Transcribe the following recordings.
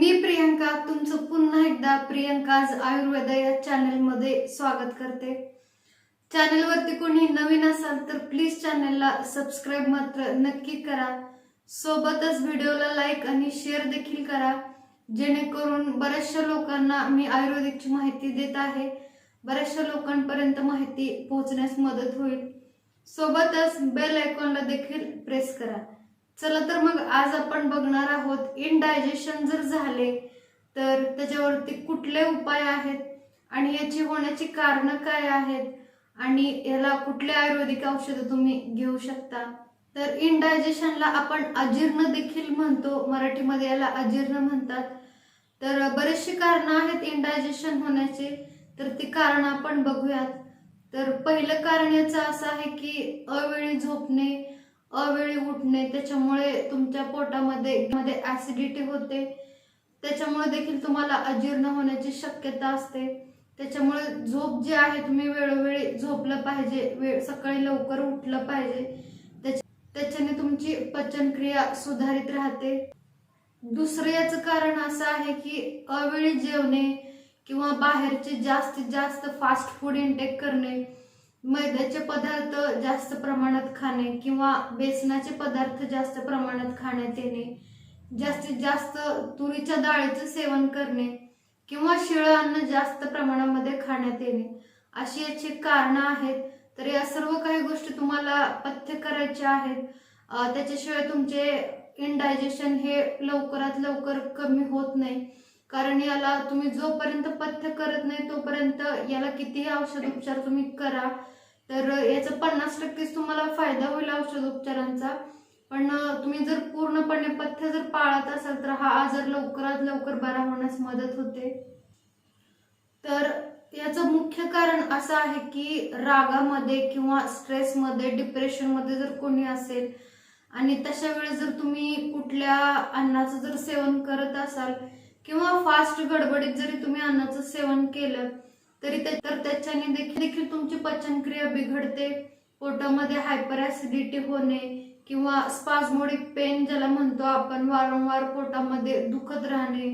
मी प्रियंका तुमचं पुन्हा एकदा प्रियंकाज आयुर्वेद या चॅनलमध्ये स्वागत करते. चॅनलवरती कोणी नवीन असाल तर प्लीज चॅनलला सबस्क्राईब मात्र नक्की करा. सोबतच व्हिडिओला लाईक आणि शेअर देखील करा. जेणेकरून बऱ्याचशा लोकांना मी आयुर्वेदिकची माहिती देत आहे. बऱ्याचशा लोकांपर्यंत माहिती पोहोचण्यास मदत होईल. सोबतच बेल आयकॉनला देखील प्रेस करा. चला तर मग आज आपण बघणार आहोत इनडायजेशन जर झाले तर त्याच्यावरती कुठले उपाय आहेत आणि याची होण्याची कारणं काय आहेत आणि याला कुठले आयुर्वेदिक औषधं तुम्ही घेऊ शकता. तर इनडायजेशनला आपण अजीर्ण देखील म्हणतो मराठीमध्ये याला अजीर्ण म्हणतात. तर बरेचशी कारणं आहेत इनडायजेशन होण्याचे तर ती कारणं आपण बघूयात. तर पहिलं कारण याचं असं आहे की अवेळी झोपणे अवेळी उठणे त्याच्यामुळे तुमच्या पोटामध्ये मध्ये ऍसिडिटी होते. त्याच्यामुळे देखील तुम्हाला अजीर्ण होण्याची शक्यता असते. त्याच्यामुळे झोप जी आहे तुम्ही वेळोवेळी झोपलं पाहिजे. वेळ सकाळी लवकर उठलं पाहिजे. त्याच्याने तुमची पचनक्रिया सुधारित राहते. दुसरं याचं कारण असं आहे की अवेळी जेवणे किंवा बाहेरचे जास्तीत जास्त फास्ट फूड इंटेक करणे मैद्याचे पदार्थ जास्त प्रमाणात खाणे किंवा बेसनाचे पदार्थ जास्त प्रमाणात खाण्यात येणे जास्तीत जास्त तुरीच्या डाळीचं सेवन करणे किंवा शिळ अन्न जास्त प्रमाणामध्ये खाण्यात येणे. अशी याची कारणं आहेत. तर या सर्व काही गोष्टी तुम्हाला पथ्य करायच्या आहेत. त्याच्याशिवाय तुमचे इनडायजेशन हे लवकरात लवकर कमी होत नाही. कारण याला तुम्ही जोपर्यंत पथ्य करत नाही तोपर्यंत याला कितीही औषध उपचार तुम्ही करा तर याचा पन्नास टक्केच तुम्हाला फायदा होईल औषध उपचारांचा. पण तुम्ही जर पूर्णपणे पथ्य जर पाळत असाल तर हा आजार लवकरात लवकर बरा होण्यास मदत होते. तर याचं मुख्य कारण असं आहे की रागामध्ये किंवा स्ट्रेसमध्ये डिप्रेशनमध्ये जर कोणी असेल आणि तशा वेळेस जर तुम्ही कुठल्या अन्नाचं जर सेवन करत असाल किंवा फास्ट गडबडीत जरी तुम्ही अन्नाचं सेवन केलं तरी ते तर त्याच्याने देखील देखील तुमची पचनक्रिया बिघडते. पोटामध्ये हायपर ऍसिडिटी होणे किंवा स्पाझमोडिक पेन ज्याला म्हणतो आपण वारंवार पोटामध्ये दुखत राहणे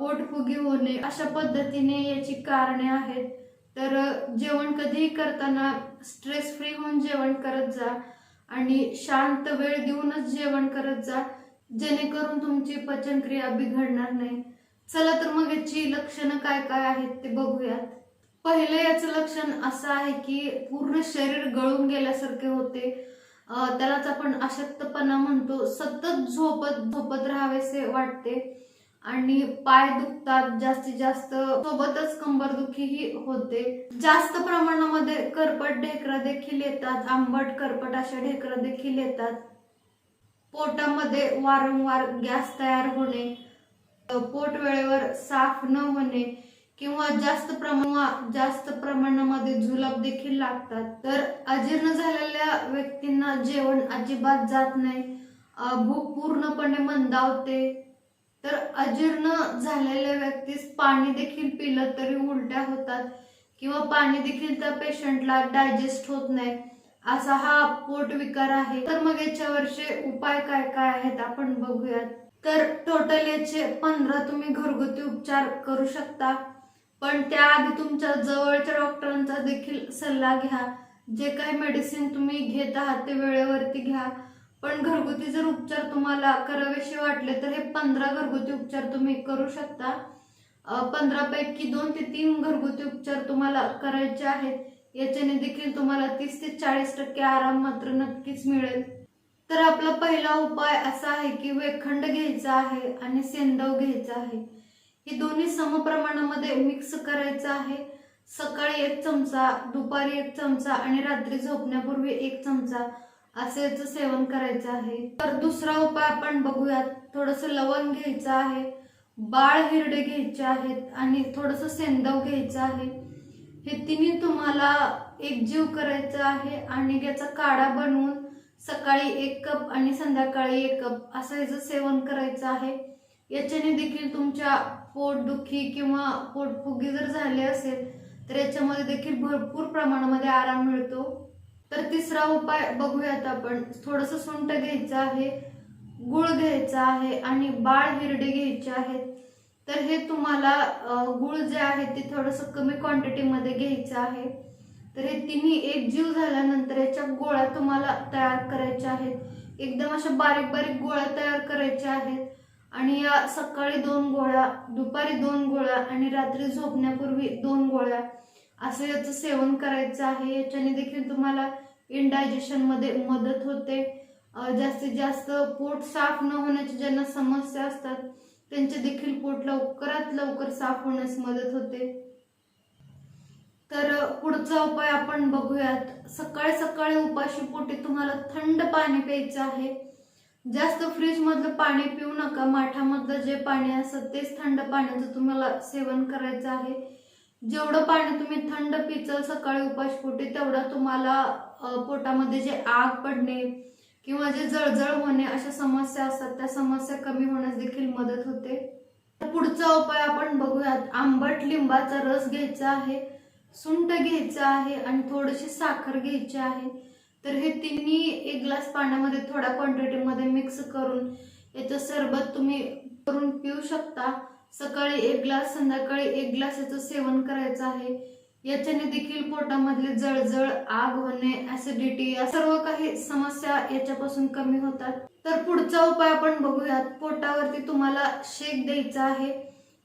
पोटफुगी होणे अशा पद्धतीने याची कारणे आहेत. तर जेवण कधीही करताना स्ट्रेस फ्री होऊन जेवण करत जा आणि शांत वेळ देऊनच जेवण करत जा. जेणेकरून तुमची पचनक्रिया बिघडणार नाही. चला तर मग याची लक्षणं काय काय आहेत ते बघूयात. पहिलं याचं लक्षण असं आहे की पूर्ण शरीर गळून गेल्यासारखे होते. त्यालाच आपण अशक्तपणा म्हणतो. सतत झोपत झोपत राहावेसे वाटते. आणि पाय दुखतात जास्तीत जास्त सोबतच कंबरदुखीही होते. जास्त प्रमाणामध्ये करपट ढेकरं देखील येतात आंबट करपट अशा ढेकरं देखील येतात. पोटामध्ये वारंवार गॅस तयार होणे पोट वेळेवर साफ न होणे किंवा जास्त प्रमाण जास्त प्रमाणामध्ये झुलप देखील लागतात. तर अजीर्ण झालेल्या व्यक्तींना जेवण अजिबात जात नाही. भूक पूर्णपणे मंदावते. तर अजीर्ण झालेल्या व्यक्तीस पाणी देखील पिलं तरी उलट्या होतात किंवा पाणी देखील त्या पेशंटला डायजेस्ट होत नाही. असा हा पोट विकार आहे. तर मग याच्यावरचे उपाय काय काय आहेत आपण बघूयात. तर टोटल याचे पंधरा तुम्ही घरगुती उपचार करू शकता. पण त्याआधी तुमच्या जवळच्या डॉक्टरांचा देखील सल्ला घ्या. जे काही मेडिसिन तुम्ही घेत आहात ते वेळेवरती घ्या. पण घरगुती जर उपचार तुम्हाला करावेसे वाटले तर हे पंधरा घरगुती उपचार तुम्ही करू शकता. पंधरा पैकी दोन ते तीन घरगुती उपचार तुम्हाला करायचे आहेत. याच्याने देखील तुम्हाला तीस ते चाळीस टक्के आराम मात्र नक्कीच मिळेल. तर आपला पहिला उपाय असा आहे की वेखंड घ्यायचा आहे आणि सेंदव घ्यायचा आहे. हे दोन्ही समप्रमाणामध्ये मिक्स करायचं आहे. सकाळी एक चमचा दुपारी एक चमचा आणि रात्री झोपण्यापूर्वी एक चमचा असे याचं सेवन करायचं आहे. तर दुसरा उपाय आपण बघूयात. थोडस लवंग घ्यायचं आहे. बाळ हिरडे घ्यायचे आहेत आणि थोडस सेंदव घ्यायचं आहे. हे तिन्ही तुम्हाला एकजीव करायचं आहे आणि याचा काढा बनवून सकाळी एक कप आणि संध्याकाळी एक कप असं याचं सेवन करायचं आहे. याच्याने देखील तुमच्या पोटदुखी किंवा पोटफुगी जर झाले असेल तर याच्यामध्ये देखील भरपूर प्रमाणामध्ये आराम मिळतो. तर तिसरा उपाय बघूयात आपण. थोडंसं सुंट घ्यायचं आहे गुळ घ्यायचा आहे आणि बाळ हिरडे घ्यायचे आहेत. तर हे तुम्हाला गुळ जे आहे ते थोडंसं कमी क्वांटिटीमध्ये घ्यायचं आहे. तर हे तिन्ही एक जीव झाल्यानंतर याच्या गोळ्या तुम्हाला तयार करायच्या आहेत. एकदम अशा बारीक बारीक गोळ्या तयार करायच्या आहेत. आणि या सकाळी दोन गोळ्या दुपारी दोन गोळ्या आणि रात्री झोपण्यापूर्वी दोन गोळ्या असं याचं सेवन करायचं आहे. याच्याने देखील तुम्हाला इनडायजेशनमध्ये मदत होते. जास्तीत जास्त पोट साफ न होण्याची ज्यांना समस्या असतात त्यांचे देखील पोट लवकरात लवकर साफ होण्यास मदत होते. तर पुढचा उपाय आपण बघूयात. सकाळी सकाळी उपाशी पोटी तुम्हाला थंड पाणी प्यायचं आहे. जास्त फ्रीज मधलं पाणी पिऊ नका. माठामधलं जे पाणी असतं तेच थंड पाण्याचं तुम्हाला सेवन करायचं आहे. जेवढं पाणी तुम्ही थंड पिचल सकाळी उपाशपोटी तेवढा तुम्हाला पोटामध्ये जे आग पडणे किंवा जे जळजळ होणे अशा समस्या असतात त्या समस्या कमी होण्यास देखील मदत होते. तर पुढचा उपाय आपण बघूयात. आंबट लिंबाचा रस घ्यायचा आहे सुंट घ्यायचं आहे आणि थोडीशी साखर घ्यायची आहे. तर हे तिन्ही एक ग्लास पाण्यामध्ये थोड्या क्वांटिटीमध्ये मिक्स करून याचं सरबत तुम्ही करून पिऊ शकता. सकाळी एक ग्लास संध्याकाळी एक ग्लास याचं सेवन करायचं आहे. याच्याने देखील पोटामधले जळजळ आग होणे ऍसिडिटी या सर्व काही समस्या याच्यापासून कमी होतात. तर पुढचा उपाय आपण बघूयात. पोटावरती तुम्हाला शेक द्यायचा आहे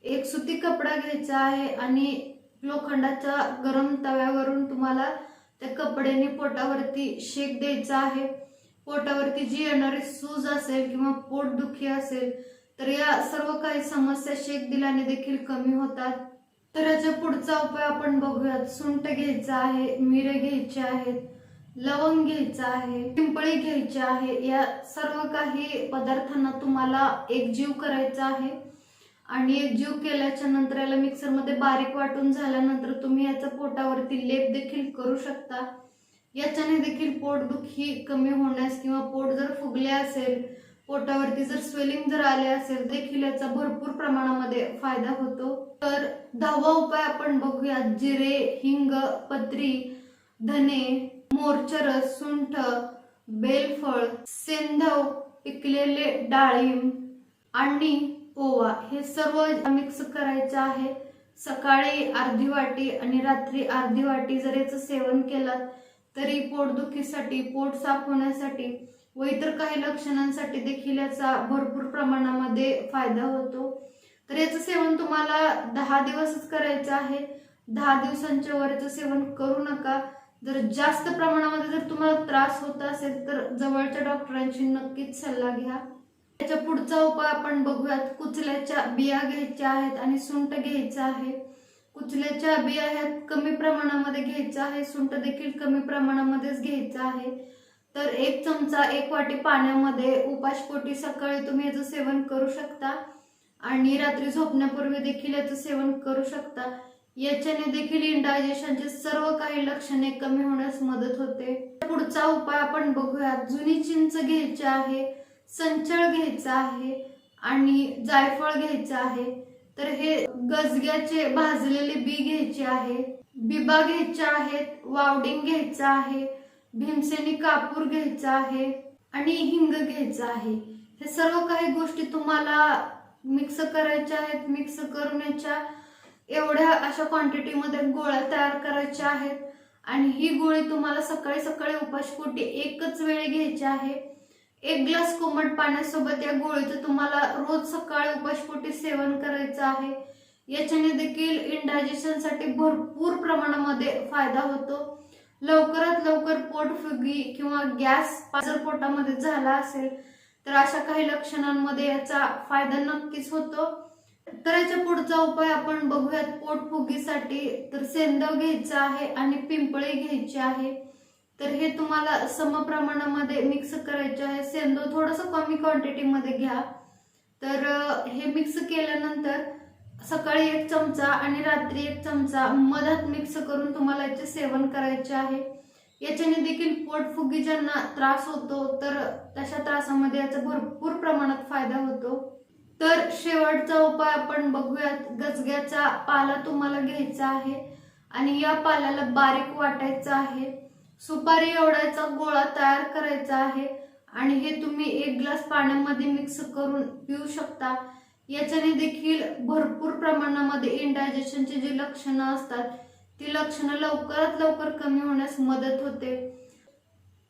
एक सुती कपडा घ्यायचा आहे आणि लोखंडाच्या गरम तव्यावरून तुम्हाला त्या कपड्याने पोटावरती शेक द्यायचा आहे. पोटावरती जी येणारी सूज असेल किंवा पोटदुखी असेल तर या सर्व काही समस्या शेक दिल्याने देखील कमी होतात. तर याचा पुढचा उपाय आपण बघूयात. सुंट घ्यायचा आहे मिरे घ्यायचे आहेत लवंग घ्यायचं आहे पिंपळी घ्यायची आहे. या सर्व काही पदार्थांना तुम्हाला एकजीव करायचा आहे. आणि एकजीव केल्याच्यानंतर याला मिक्सरमध्ये बारीक वाटून झाल्यानंतर तुम्ही याचा पोटावरती लेप देखील करू शकता. याच्याने देखील पोटदुखी कमी होण्यास किंवा पोट जर फुगले असेल पोटावरती जर स्वेलिंग जर आले असेल देखील याचा भरपूर प्रमाणामध्ये फायदा होतो. तर दहावा उपाय आपण बघूया जिरे हिंग पत्री धने मोरचरस सुंठ बेलफळ सेंधव पिकलेले डाळिंब आणि ओवा. हे सर्व मिक्स करायचं आहे. सकाळी अर्धी वाटी आणि रात्री अर्धी वाटी जर याचं सेवन केलं तरी पोटदुखीसाठी पोट साफ होण्यासाठी व इतर काही लक्षणांसाठी देखील याचा भरपूर प्रमाणामध्ये फायदा होतो. तर याचं सेवन तुम्हाला दहा दिवसच करायचं आहे. दहा दिवसांच्या वरचं सेवन करू नका. जर जास्त प्रमाणामध्ये जर तुम्हाला त्रास होत असेल तर जवळच्या डॉक्टरांशी नक्कीच सल्ला घ्या. त्याच्या पुढचा उपाय आपण बघूयात. कुचल्याच्या बिया घ्यायच्या आहेत आणि सुंठ घ्यायचं आहे. कुचल्याच्या बिया ह्या कमी प्रमाणामध्ये घ्यायचं आहे. सुंठ देखील कमी प्रमाणामध्येच घ्यायचं आहे. तर एक चमचा एक वाटी पाण्यामध्ये उपाशपोटी सकाळी तुम्ही याचं सेवन करू शकता. आणि रात्री झोपण्यापूर्वी देखील याचं सेवन करू शकता. याच्याने देखील इंडायजेशनचे सर्व काही लक्षणे कमी होण्यास मदत होते. पुढचा उपाय आपण बघूया जुनी चिंच घ्यायची आहे संचळ घ्यायचा आहे आणि जायफळ घ्यायचं आहे. तर हे गजग्याचे भाजलेले बी घ्यायचे आहे. बिबा घ्यायच्या आहेत वावडिंग घ्यायचं आहे. भीमसेनी कापूर घ्यायचा आहे आणि हिंग घ्यायचं आहे. हे सर्व काही गोष्टी तुम्हाला मिक्स करायच्या आहेत मिक्स करून याच्या एवढ्या अशा क्वांटिटीमध्ये गोळ्या तयार करायच्या आहेत. आणि ही गोळी तुम्हाला सकाळी सकाळी उपाशपोटी एकच वेळी घ्यायची आहे. एक ग्लास कोमट पाण्यासोबत या गोळीचं तुम्हाला रोज सकाळी उपाशपोटी सेवन करायचं आहे. याच्याने देखील इनडायजेशनसाठी भरपूर प्रमाणामध्ये फायदा होतो. लवकरात लवकर पोटफुगी किंवा गॅस जर पोटामध्ये झाला असेल तर अशा काही लक्षणांमध्ये याचा फायदा नक्कीच होतो. तर याच्या पुढचा उपाय आपण बघूयात. पोटफुगीसाठी तर सेंदव घ्यायचा आहे आणि पिंपळे घ्यायचे आहे. तर हे तुम्हाला सम प्रमाणामध्ये मिक्स करायचे आहे. सेंदव थोडस कमी क्वांटिटीमध्ये घ्या. तर हे मिक्स केल्यानंतर सकाळी एक चमचा आणि रात्री एक चमचा मधात मिक्स करून तुम्हाला याचे सेवन करायचे आहे. याच्याने देखील पोटफुगी ज्यांना त्रास होतो तर तशा त्रासामध्ये याचा भरपूर प्रमाणात फायदा होतो. तर शेवटचा उपाय आपण बघूयात गजग्याचा पाला तुम्हाला घ्यायचा आहे आणि या पाल्याला बारीक वाटायचा आहे. सुपारी एवढ्याचा गोळा तयार करायचा आहे आणि हे तुम्ही एक ग्लास पाण्यामध्ये मिक्स करून पिऊ शकता. याच्याने देखील भरपूर प्रमाणामध्ये इनडायजेशनचे जी लक्षणं असतात ती लक्षणं लवकरात लवकर कमी होण्यास मदत होते.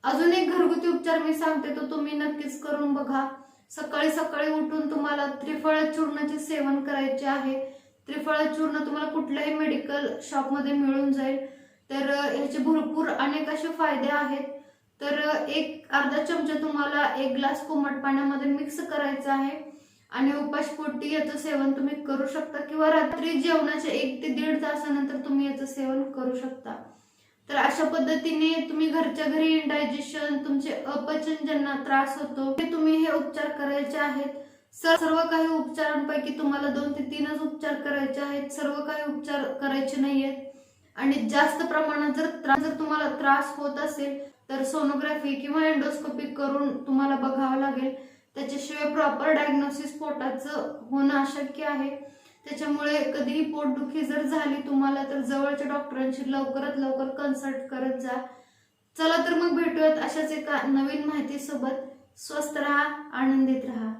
अजून एक घरगुती उपचार मी सांगते तो तुम्ही नक्कीच करून बघा. सकाळी सकाळी उठून तुम्हाला त्रिफळ चूर्णाचे सेवन करायचे आहे. त्रिफळ चूर्ण तुम्हाला कुठल्याही मेडिकल शॉपमध्ये मिळून जाईल. तर ह्याचे भरपूर अनेक असे फायदे आहेत. तर एक अर्धा चमचा तुम्हाला एक ग्लास कोमट पाण्यामध्ये मिक्स करायचा आहे. आणि उपाशपोटी याचं सेवन तुम्ही करू शकता. किंवा रात्री जेवणाच्या एक ते दीड तासानंतर तुम्ही याचं सेवन करू शकता. तर अशा पद्धतीने तुम्ही घरच्या घरी इंडायजेशन तुमचे अपचन ज्यांना त्रास होतो. ते तुम्ही हे उपचार करायचे आहेत. सर- सर्व काही उपचारांपैकी तुम्हाला दोन ते तीनच उपचार करायचे आहेत. सर्व काही उपचार करायचे नाहीयेत. आणि जास्त प्रमाणात जर त्रास जर तुम्हाला त्रास होत असेल तर सोनोग्राफी किंवा एंडोस्कोपी करून तुम्हाला बघावं लागेल. त्याच्याशिवाय प्रॉपर डायग्नोसिस पोटाचं होणं अशक्य आहे. त्याच्यामुळे कधीही पोटदुखी जर झाली तुम्हाला तर जवळच्या डॉक्टरांशी लवकरात लवकर कन्सल्ट करत जा. चला तर मग भेटूयात अशाच एका नवीन माहितीसोबत. स्वस्त राहा आनंदित राहा.